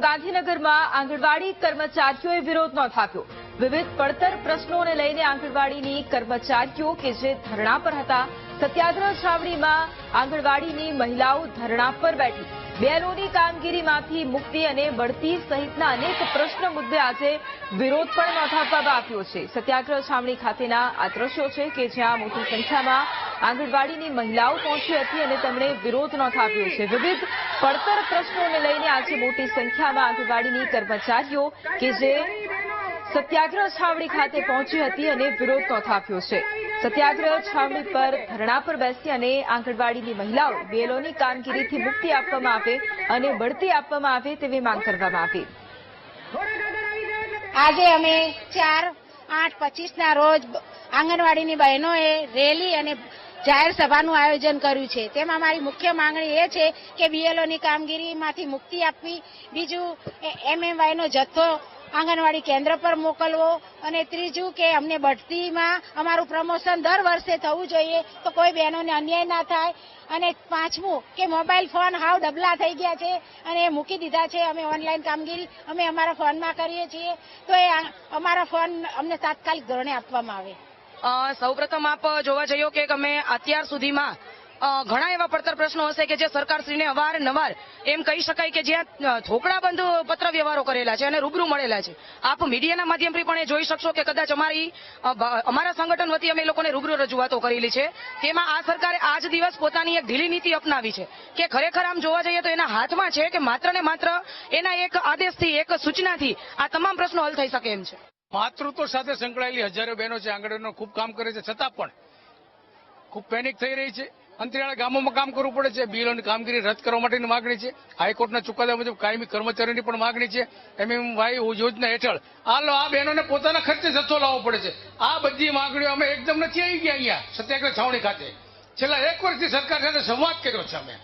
ગાંધીનગરમાં આંગણવાડી કર્મચારીઓએ વિરોધ નોંધાવ્યો. વિવિધ પડતર પ્રશ્નોને લઈને આંગણવાડીની કર્મચારીઓ કે જે ધરણા પર હતા, સત્યાગ્રહ છાવણીમાં આંગણવાડીની મહિલાઓ ધરણા પર બેઠી. બેલોની કામગીરીમાંથી મુક્તિ અને બઢતી સહિતના અનેક પ્રશ્ન મુદ્દે આજે વિરોધ પણ નોંધાવવામાં આવ્યો છે. સત્યાગ્રહ છાવણી ખાતેના આ દ્રશ્યો છે કે જ્યાં મોટી સંખ્યામાં આંગણવાડીની મહિલાઓ પહોંચી હતી અને તેમણે વિરોધ નોંધાવ્યો છે. વિવિધ પડતર પ્રશ્નોને લઈને આજે મોટી સંખ્યામાં આંગણવાડીની કર્મચારીઓ કે જે સત્યાગ્રહ છાવણી ખાતે પહોંચી હતી અને વિરોધ નોંધાવ્યો છે. સત્યાગ્રહ છાવણી પર ધરણા પર બેસી અને આંગણવાડીની મહિલાઓ બેલોની કામગીરીથી મુક્તિ આપવામાં આવે અને બઢતી આપવામાં આવે તેવી માંગ કરવામાં આવી. આજે અમે ચાર, આઠ પચીસ ના રોજ આંગણવાડીની બહેનોએ રેલી અને જાહેર સભાનું આયોજન કર્યું છે. તેમાં મારી મુખ્ય માંગણી એ છે કે બીએલઓની કામગીરીમાંથી મુક્તિ આપવી. બીજું એમએમવાયનો જથ્થો આંગણવાડી કેન્દ્ર પર મોકલવો. અને ત્રીજું કે અમને બઢતીમાં અમારું પ્રમોશન દર વર્ષે થવું જોઈએ તો કોઈ બહેનોને અન્યાય ના થાય. અને પાંચમું કે મોબાઈલ ફોન હાવ ડબલા થઈ ગયા છે અને એ મૂકી દીધા છે. અમે ઓનલાઈન કામગીરી, અમે અમારા ફોનમાં કરીએ છીએ. તો એ અમારા ફોન અમને તાત્કાલિક ધોરણે આપવામાં આવે. સૌપ્રથમ આપ જોવા જઈએ કે અમે અત્યાર સુધીમાં ઘણા એવા પડતર પ્રશ્નો હશે કે જે સરકારશ્રીને અવારનવાર એમ કહી શકાય કે જ્યાં થોકડાબંધ પત્ર વ્યવહારો કરેલા છે અને રૂબરૂ મળેલા છે. આપ મીડિયાના માધ્યમથી પણ એ જોઈ શકશો કે કદાચ અમારી અમારા સંગઠન વતી અમે લોકોને રૂબરૂ રજૂઆતો કરેલી છે. તેમાં આ સરકારે આજ દિવસ પોતાની એક ઢીલી નીતિ અપનાવી છે કે ખરેખર આમ જોવા જઈએ તો એના હાથમાં છે કે માત્ર ને માત્ર એના એક આદેશથી, એક સૂચનાથી આ તમામ પ્રશ્નો હલ થઈ શકે એમ છે. માતૃત્વ સાથે સંકળાયેલી હજારો બહેનો છે આંગણવાડીનો ખૂબ કામ કરે છે. છતાં પણ ખૂબ પેનિક થઈ રહી છે. અંતરિયાળા ગામોમાં કામ કરવું પડે છે. બિલોની કામગીરી રદ કરવા માટેની માગણી છે. હાઈકોર્ટના ચુકાદા મુજબ કાયમી કર્મચારીની પણ માગણી છે. એમએમવાય યોજના હેઠળ આ લો, આ બહેનોને પોતાના ખર્ચે જથ્થો લાવવો પડે છે. આ બધી માગણીઓ અમે એકદમ નથી આવી ગયા અહીંયા, સત્યાગ્રહ છાવણી ખાતે. છેલ્લા એક વર્ષથી સરકાર સાથે સંવાદ કર્યો છે અમે.